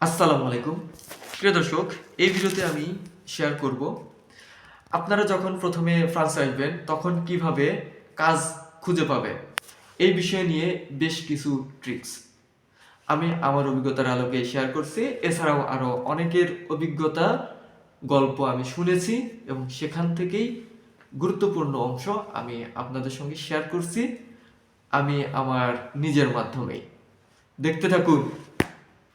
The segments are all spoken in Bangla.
আসসালামু আলাইকুম। প্রিয় দর্শক, এই ভিডিওতে আমি শেয়ার করব আপনারা যখন প্রথমে ফ্রান্সে আসবেন, তখন কীভাবে কাজ খুঁজে পাবে? এই বিষয় নিয়ে বেশ কিছু ট্রিক্স আমি আমার অভিজ্ঞতার আলোকে শেয়ার করছি, এছাড়াও আরও অনেকের অভিজ্ঞতা গল্প আমি শুনেছি এবং সেখান থেকেই গুরুত্বপূর্ণ অংশ আমি আপনাদের সঙ্গে শেয়ার করছি। আমি আমার নিজের মাধ্যমেই। দেখতে থাকুন।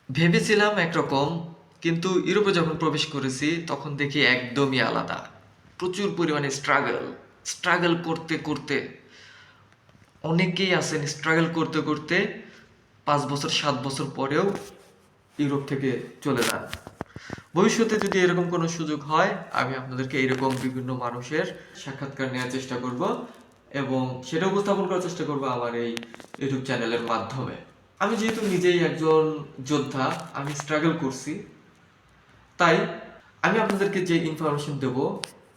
ভেবেছিলাম একরকম, কিন্তু ইউরোপে যখন প্রবেশ করেছি, তখন দেখি একদমই আলাদা। প্রচুর পরিমাণে স্ট্রাগল স্ট্রাগল করতে করতে। অনেকেই আছেন স্ট্রাগল করতে করতে পাঁচ বছর, সাত বছর পরেও ইউরোপ থেকে চলে যান। ভবিষ্যতে যদি এরকম কোনো সুযোগ হয়, আমি আপনাদেরকে এরকম বিভিন্ন মানুষের সাক্ষাৎকার নেওয়ার চেষ্টা করব এবং সেটা উপস্থাপন করার চেষ্টা করব আমার এই ইউটিউব চ্যানেলের মাধ্যমে। আমি যেহেতু নিজেই একজন যোদ্ধা, আমি স্ট্রাগল করছি, তাই আমি আপনাদেরকে যে ইনফরমেশন দেব,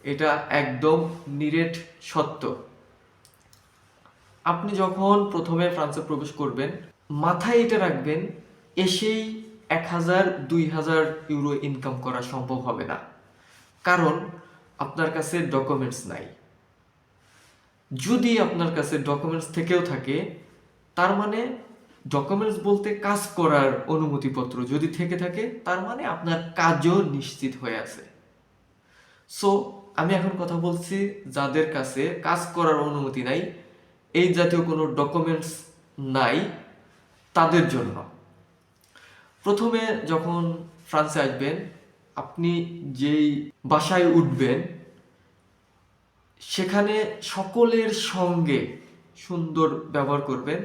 এটা একদম নিরেট সত্য। আপনি যখন প্রথমে ফ্রান্সে প্রবেশ করবেন, মাথায় এটা রাখবেন, এসেই এক হাজার, দুই হাজার ইউরো ইনকাম করা সম্ভব হবে না। কারণ আপনার কাছে ডকুমেন্টস নাই। যদি আপনার কাছে ডকুমেন্টস থেকেও থাকে, তার মানে ডকুমেন্টস বলতে কাজ করার অনুমতিপত্র যদি থেকে থাকে, তার মানে আপনার কাজও নিশ্চিত হয়ে আছে। সো আমি এখন কথা বলছি যাদের কাছে কাজ করার অনুমতি নাই, এই জাতীয় কোনো ডকুমেন্টস নাই, তাদের জন্য। প্রথমে যখন ফ্রান্সে আসবেন, আপনি যেই বাসায় উঠবেন, সেখানে সকলের সঙ্গে সুন্দর ব্যবহার করবেন।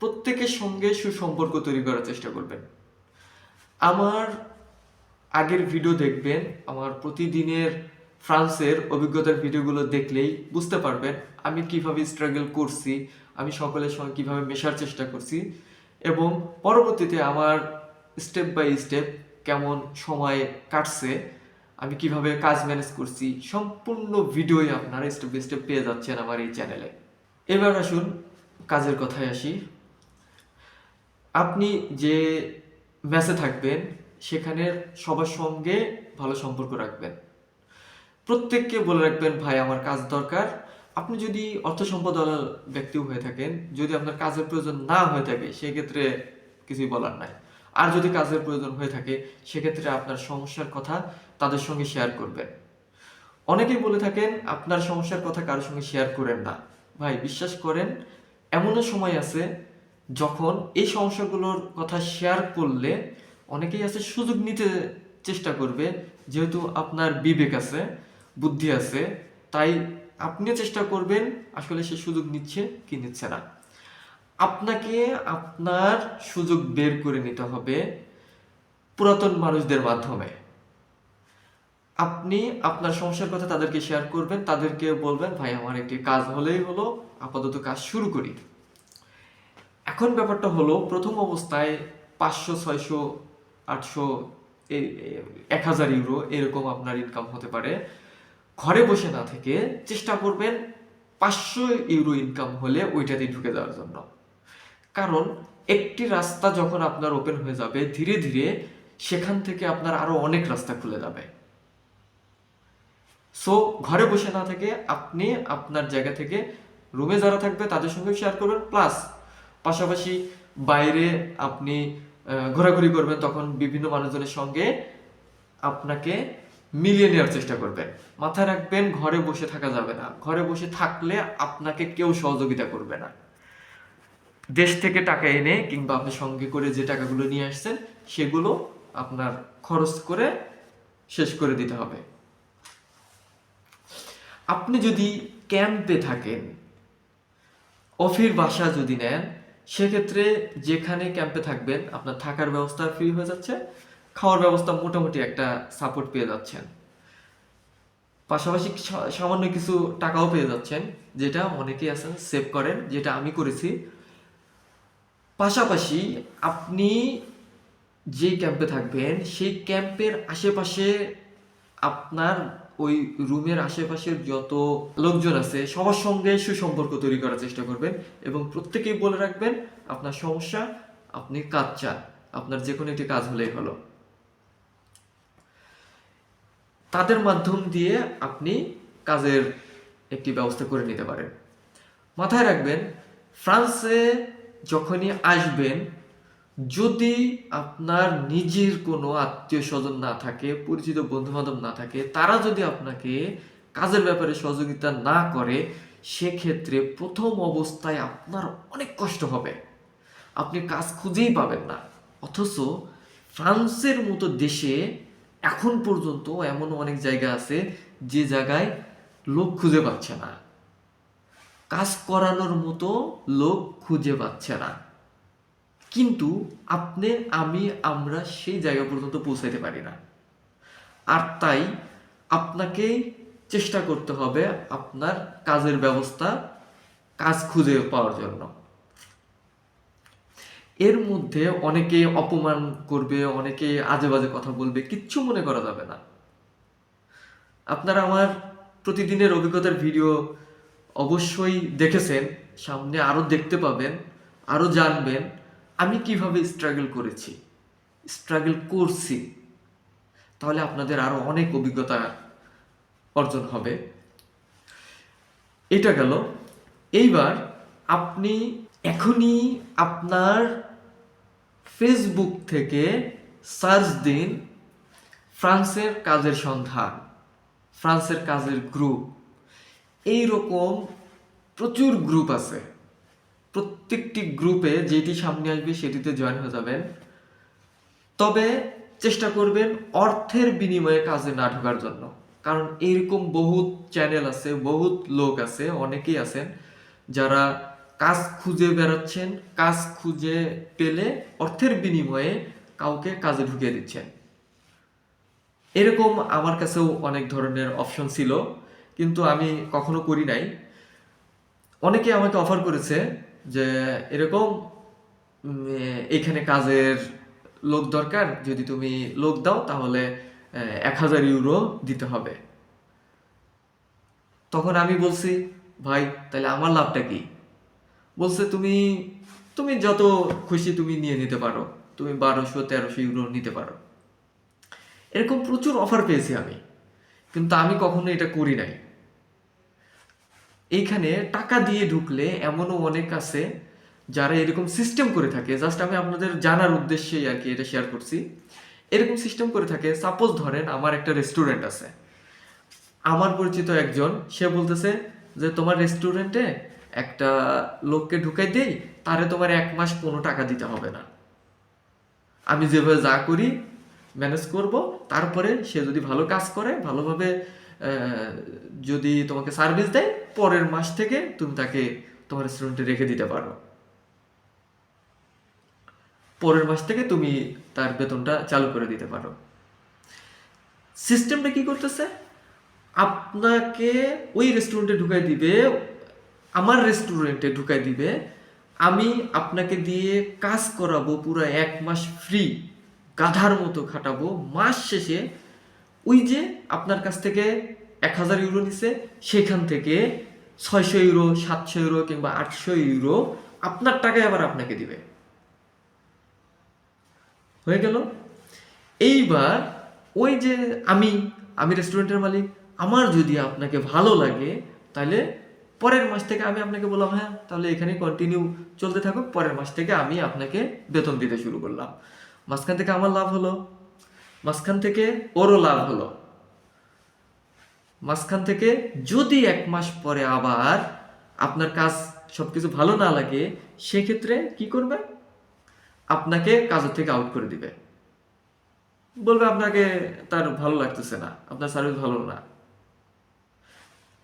প্রত্যেকের সঙ্গে সুসম্পর্ক তৈরি করার চেষ্টা করবেন। আমার আগের ভিডিও দেখবেন, আমার প্রতিদিনের ফ্রান্সের অভিজ্ঞতার ভিডিওগুলো দেখলেই বুঝতে পারবেন আমি কীভাবে স্ট্রাগল করছি, আমি সকলের সঙ্গে কীভাবে মেশার চেষ্টা করছি এবং পরবর্তীতে আমার স্টেপ বাই স্টেপ কেমন সময় কাটছে, আমি কীভাবে কাজ ম্যানেজ করছি, সম্পূর্ণ ভিডিওই আপনারা স্টেপ বাই স্টেপ পেয়ে যাচ্ছেন আমার এই চ্যানেলে এবার আসুন কাজের কথায় আসি। আপনি যে ম্যাচে থাকবেন সেখানের সবার সঙ্গে ভালো সম্পর্ক রাখবেন। প্রত্যেককে বলে রাখবেন, ভাই, আমার কাজ দরকার। আপনি যদি অর্থ সম্পদওয়ালা ব্যক্তিও হয়ে থাকেন, যদি আপনার কাজের প্রয়োজন না হয়ে থাকে, সেক্ষেত্রে কিছুই বলার নাই। আর যদি কাজের প্রয়োজন হয়ে থাকে, সেক্ষেত্রে আপনার সমস্যার কথা তাদের সঙ্গে শেয়ার করবেন। অনেকেই বলে থাকেন, আপনার সমস্যার কথা কারোর সঙ্গে শেয়ার করেন না। ভাই, বিশ্বাস করেন, এমনও সময় আছে যখন এই সমস্যাগুলোর কথা শেয়ার করলে অনেকেই আছে সুযোগ নিতে চেষ্টা করবে, যেহেতু আপনার বিবেক আছে, বুদ্ধি আছে, তাই আপনিও চেষ্টা করবেন আসলে সে সুযোগ নিচ্ছে কি নিচ্ছে না। আপনাকে আপনার সুযোগ বের করে নিতে হবে পুরাতন মানুষদের মাধ্যমে। আপনি আপনার সমস্যার কথা তাদেরকে শেয়ার করবেন, তাদেরকে বলবেন, ভাই, আমার একটি কাজ হলেই হলো, আপাতত কাজ শুরু করি। এখন ব্যাপারটা হলো, প্রথম অবস্থায় পাঁচশো, ছয়শো, আটশো এক হাজার ইউরো এরকম আপনার ইনকাম হতে পারে। ঘরে বসে না থেকে চেষ্টা করবেন পাঁচশো ইউরো ইনকাম হলে ওইটাতে ঢুকে যাওয়ার জন্য। কারণ একটি রাস্তা যখন আপনার ওপেন হয়ে যাবে, ধীরে ধীরে সেখান থেকে আপনার আরও অনেক রাস্তা খুলে যাবে। সো ঘরে বসে না থেকে আপনি আপনার জায়গা থেকে রুমে যারা থাকবে তাদের সঙ্গে শেয়ার করবেন প্লাস পাশাপাশি বাইরে আপনি ঘোরাঘুরি করবেন, তখন বিভিন্ন মানুষজনের সঙ্গে আপনাকে মিলিয়ে নেওয়ার চেষ্টা করবেন। মাথায় রাখবেন, ঘরে বসে থাকা যাবে না। ঘরে বসে থাকলে আপনাকে কেউ সহযোগিতা করবে না। দেশ থেকে টাকা এনে কিংবা আপনি সঙ্গে করে যে টাকাগুলো নিয়ে আসছেন, সেগুলো আপনার খরচ করে শেষ করে দিতে হবে। আপনি যদি ক্যাম্পে থাকেন, অফির বাসা যদি নেন সেক্ষেত্রে যেখানে ক্যাম্পে থাকবেন, আপনার থাকার ব্যবস্থা ফ্রি হয়ে যাচ্ছে, খাওয়ার ব্যবস্থা মোটামুটি একটা সাপোর্ট পেয়ে যাচ্ছেন। পাশাপাশি সামান্য কিছু টাকাও পেয়ে যাচ্ছেন, যেটা অনেকেই আছেন সেভ করেন, যেটা আমি করেছি। পাশাপাশি আপনি যে ক্যাম্পে থাকবেন, সেই ক্যাম্পের আশেপাশে আপনার ওই রুমের আশেপাশের যত লোকজন আছে, সবার সঙ্গে সুসম্পর্ক তৈরি করার চেষ্টা করবেন এবং প্রত্যেকেই বলে রাখবেন, আপনার সমস্যা, আপনি কাজ চান। আপনার যে কোনো একটি কাজ হলেই হলো। তাদের মাধ্যম দিয়ে আপনি কাজের একটি ব্যবস্থা করে নিতে পারেন। মাথায় রাখবেন, ফ্রান্সে যখনই আসবেন যদি আপনার নিজের কোনো আত্মীয় স্বজন না থাকে, পরিচিত বন্ধু বান্ধব না থাকে, তারা যদি আপনাকে কাজের ব্যাপারে সহযোগিতা না করে, সেক্ষেত্রে প্রথম অবস্থায় আপনার অনেক কষ্ট হবে। আপনি কাজ খুঁজেই পাবেন না। অথচ ফ্রান্সের মতো দেশে এখন পর্যন্ত এমন অনেক জায়গা আছে যে জায়গায় লোক খুঁজে পাচ্ছে না। কাজ করানোর মতো লোক খুঁজে পাচ্ছে না। কিন্তু আপনি, আমি, আমরা সেই জায়গা পর্যন্ত পৌঁছাইতে পারি না। আর তাই আপনাকে চেষ্টা করতে হবে আপনার কাজের ব্যবস্থা, কাজ খুঁজে পাওয়ার জন্য। এর মধ্যে অনেকে অপমান করবে, অনেকে আজে বাজে কথা বলবে, কিচ্ছু মনে করা যাবে না। আপনারা আমার প্রতিদিনের অভিজ্ঞতার ভিডিও অবশ্যই দেখেছেন, সামনে আরও দেখতে পাবেন, আরও জানবেন। আমি কীভাবে স্ট্রাগল করেছি? স্ট্রাগল করছি। তাহলে আপনাদের আরও অনেক অভিজ্ঞতা অর্জন হবে। এটা গেল। এইবার আপনি এখনই আপনার ফেসবুক থেকে সার্চ দিন ফ্রান্সের কাজের সন্ধান, ফ্রান্সের কাজের গ্রুপ এই রকম প্রচুর গ্রুপ আছে। প্রত্যেকটি গ্রুপে যেটি সামনে আসবে সেটিতে জয়েন হয়ে যাবেন। তবে চেষ্টা করবেন অর্থের বিনিময়ে কাজে না ঢোকার জন্য। কারণ এরকম বহুত চ্যানেল আছে, বহুত লোক আছে, অনেকেই আছেন যারা কাজ খুঁজে বেড়াচ্ছেন, কাজ খুঁজে পেলে অর্থের বিনিময়ে কাউকে কাজে ঢুকিয়ে দিচ্ছেন। এরকম আমার কাছেও অনেক ধরনের অপশন ছিল, কিন্তু আমি কখনো করি নাই। অনেকে আমাকে অফার করেছে যে এরকম এখানে কাজের লোক দরকার, যদি তুমি লোক দাও, তাহলে এক হাজার ইউরো দিতে হবে। তখন আমি বলছি, ভাই, তাহলে আমার লাভটা কি? বলছে, তুমি তুমি যত খুশি তুমি নিয়ে নিতে পারো। তুমি বারোশো, তেরোশো ইউরো নিতে পারো। এরকম প্রচুর অফার পেয়েছি আমি। কিন্তু আমি কখনো এটা করি নাই। এইখানে টাকা দিয়ে ঢুকলে এমনও অনেক আছে যারা এরকম সিস্টেম করে থাকে। জাস্ট আমি আপনাদের জানার উদ্দেশ্যেই আর কি এটা শেয়ার করছি। এরকম সিস্টেম করে থাকে। সাপোজ ধরেন আমার একটা রেস্টুরেন্ট আছে। আমার পরিচিত একজন, সে বলতেছে যে, তোমার রেস্টুরেন্টে একটা লোককে ঢুকাই দেই, তারে তোমার এক মাস কোনো টাকা দিতে হবে না। আমি যেভাবে যা করি ম্যানেজ করব। তারপরে সে যদি ভালো কাজ করে, ভালোভাবে যদি তোমাকে সার্ভিস দেয়, পরের মাস থেকে তুমি তাকে তোমার রেস্টুরেন্টে রেখে দিতে পারো। পরের মাস থেকে তুমি তার বেতনটা চালু করে দিতে পারো। সিস্টেমটা কি করতেছে? আপনাকে ওই রেস্টুরেন্টে ঢুকাই দিবে, আমার রেস্টুরেন্টে ঢুকাই দিবে, আমি আপনাকে দিয়ে কাজ করাবো পুরো এক মাস ফ্রি গাধার মতো খাটাবো, মাস শেষে ওই যে আপনার কাছ থেকে এক হাজার ইউরো নিছে, সেখান থেকে ছয়শো ইউরো সাতশো ইউরো কিংবা আটশো ইউরো আপনার টাকায় আবার আপনাকে দিবে। হয়ে গেল? এইবার ওই যে আমি আমি রেস্টুরেন্টের মালিক, আমার যদি আপনাকে ভালো লাগে, তাহলে পরের মাস থেকে আমি আপনাকে বললাম হ্যাঁ তাহলে এখানে কন্টিনিউ চলতে থাকুক, পরের মাস থেকে আমি আপনাকে বেতন দিতে শুরু করলাম। মাঝখান থেকে আমার লাভ হলো। মাঝখান থেকে ওরও লাভ হলো। মাঝখান থেকে যদি এক মাস পরে আবার আপনার কাজ সবকিছু ভালো না লাগে, সেক্ষেত্রে কি করবে? আপনাকে কাজের থেকে আউট করে দিবে। বলবে আপনাকে তার ভালো লাগতেছে না, আপনার সার্ভিস ভালো না।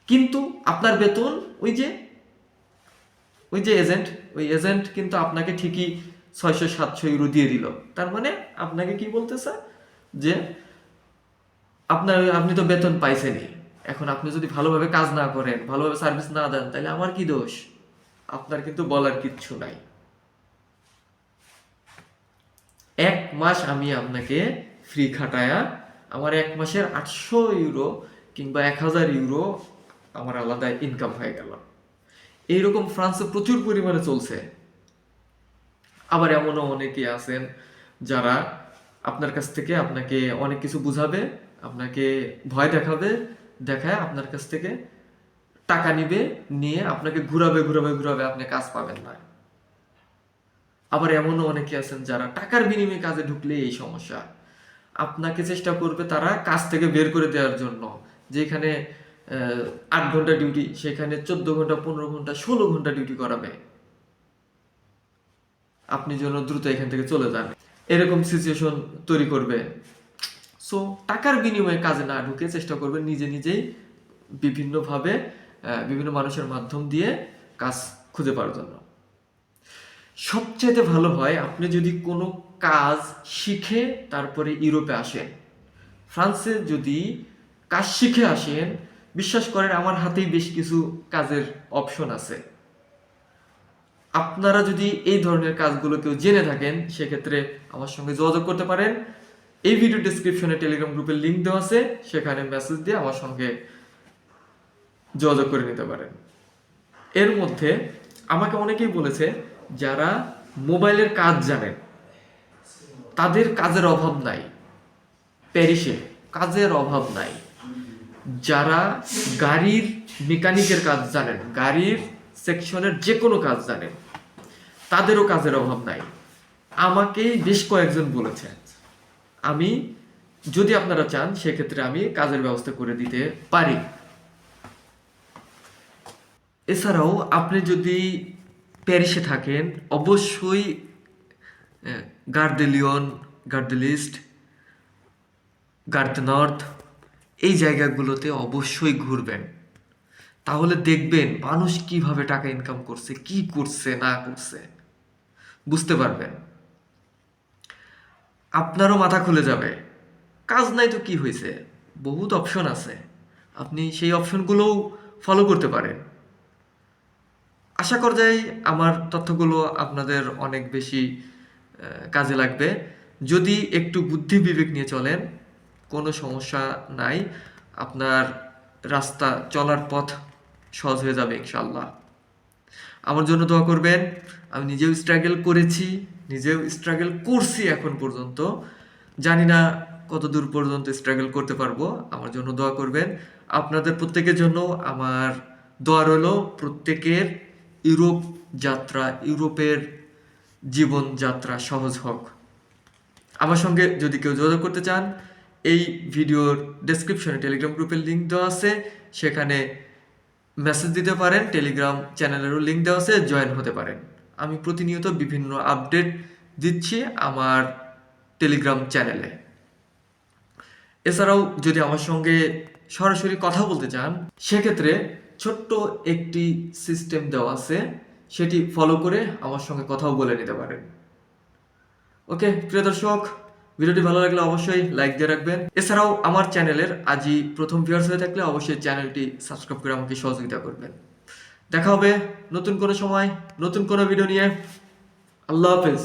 কিন্তু আপনার বেতন ওই যে ওই যে এজেন্ট ওই এজেন্ট কিন্তু আপনাকে ঠিকই ছয়শো সাতশো ইউরো দিয়ে দিল। তার মানে আপনাকে কি বলতেছে? যে আপনার আপনি তো বেতন পাইছেনই। এখন আপনি যদি ভালোভাবে কাজ না করেন, ভালোভাবে সার্ভিস না দেন, তাহলে আমার কি দোষ? আপনার কিন্তু বলার কিচ্ছু নাই। এক মাস আমি আপনাকে ফ্রি খাটায়া আমার এক মাসের আটশো ইউরো কিংবা এক হাজার ইউরো আমার আলাদা ইনকাম হয়ে গেল। এইরকম ফ্রান্সে প্রচুর পরিমাণে চলছে। আবার এমনও অনেকে আছেন যারা আপনার কাছ থেকে আপনাকে অনেক কিছু বুঝাবে, আপনাকে ভয় দেখাবে, দেখায় আপনার কাছ থেকে টাকা নিবে, নিয়ে আপনাকে ঘুরাবে ঘুরাবে ঘুরাবে আপনি কাজ পাবেন না। আবার এমনও অনেকে আছেন যারা টাকার বিনিময়ে কাজে ঢুকলে এই সমস্যা। আপনাকে চেষ্টা করবে তারা কাজ থেকে বের করে দেওয়ার জন্য। যেখানে আট ঘণ্টা ডিউটি সেখানে চোদ্দ ঘণ্টা, পনেরো ঘণ্টা, ষোলো ঘণ্টা ডিউটি করাবে। আপনি যেন দ্রুত এখান থেকে চলে যান। এরকম সিচুয়েশন তৈরি করবে। সো টাকার বিনিময়ে কাজে না ঢুকে চেষ্টা করবেন নিজে নিজেই বিভিন্নভাবে বিভিন্ন মানুষের মাধ্যম দিয়ে কাজ খুঁজে পাওয়ার জন্য। সবচেয়ে ভালো হয়, আপনি যদি কোনো কাজ শিখে তারপরে ইউরোপে আসেন। ফ্রান্সে যদি কাজ শিখে আসেন, বিশ্বাস করেন আমার হাতেই বেশ কিছু কাজের অপশন আছে। আপনারা যদি এই ধরনের কাজগুলো কেউ জেনে থাকেন, সেক্ষেত্রে আমার সঙ্গে যোগাযোগ করতে পারেন। এই ভিডিও ডিসক্রিপশনে টেলিগ্রাম গ্রুপের লিংক দেওয়া আছে, সেখানে মেসেজ দিয়ে আমার সঙ্গে যোগাযোগ করে নিতে পারেন। এর মধ্যে আমাকে অনেকেই বলেছে, যারা মোবাইলের কাজ জানেন তাদের কাজের অভাব নাই। প্যারিসে কাজের অভাব নাই। যারা গাড়ির মেকানিকের কাজ জানেন, গাড়ির সেকশনের যে কোনো কাজ জানেন তাদেরও কাজের অভাব নাই। আমাকেই বেশ কয়েকজন বলেছে আমি, যদি আপনারা চান, সেক্ষেত্রে আমি কাজের ব্যবস্থা করে দিতে পারি। এছাড়াও আপনি যদি প্যারিসে থাকেন, অবশ্যই গার্দেলিয়ন গার্দেলিস্ট গার্দ নর্থ এই জায়গাগুলোতে অবশ্যই ঘুরবেন। তাহলে দেখবেন মানুষ কীভাবে টাকা ইনকাম করছে, কি করছে, না করছে। বুঝতে পারবেন? আপনারও মাথা খুলে যাবে। কাজ নাই তো কি হয়েছে? বহুত অপশন আছে। আপনি সেই অপশনগুলোও ফলো করতে পারেন। আশা করা যায় আমার তথ্যগুলো আপনাদের অনেক বেশি কাজে লাগবে। যদি একটু বুদ্ধি বিবেক নিয়ে চলেন, কোনো সমস্যা নাই। আপনার রাস্তা চলার পথ সহজ হয়ে যাবে ইনশাল্লাহ আমার জন্য দোয়া করবেন। আমি নিজেও স্ট্রাগল করেছি, নিজেও স্ট্রাগল করছি এখন পর্যন্ত। জানি না কত দূর পর্যন্ত স্ট্রাগল করতে পারব। আমার জন্য দোয়া করবেন। আপনাদের প্রত্যেকের জন্য আমার দোয়া রইল প্রত্যেকের ইউরোপ যাত্রা, ইউরোপের জীবন যাত্রা সহজ হোক। আমার সঙ্গে যদি কেউ যোগাযোগ করতে চান, এই ভিডিওর ডেসক্রিপশনে টেলিগ্রাম গ্রুপের লিঙ্ক দেওয়া আছে। সেখানে মেসেজ দিতে পারেন, টেলিগ্রাম চ্যানেলেরও লিঙ্ক দেওয়া আছে জয়েন হতে পারেন। আমি প্রতিনিয়ত বিভিন্ন আপডেট দিচ্ছি আমার টেলিগ্রাম চ্যানেলে। এছাড়াও যদি আমার সঙ্গে সরাসরি কথা বলতে চান, সেক্ষেত্রে ছোট্ট একটি সিস্টেম দেওয়া আছে, সেটি ফলো করে আমার সঙ্গে কথাও বলে নিতে পারেন। ওকে প্রিয় দর্শক ভিডিওটি ভালো লাগলে অবশ্যই লাইক দিয়ে রাখবেন। এছাড়াও আমার চ্যানেলের আজই প্রথম ভিউয়ার্স হয়ে থাকলে অবশ্যই চ্যানেলটি সাবস্ক্রাইব করে আমাকে সহযোগিতা করবেন। দেখা হবে নতুন কোনো সময়, নতুন কোনো ভিডিও নিয়ে। আল্লাহ হাফেজ।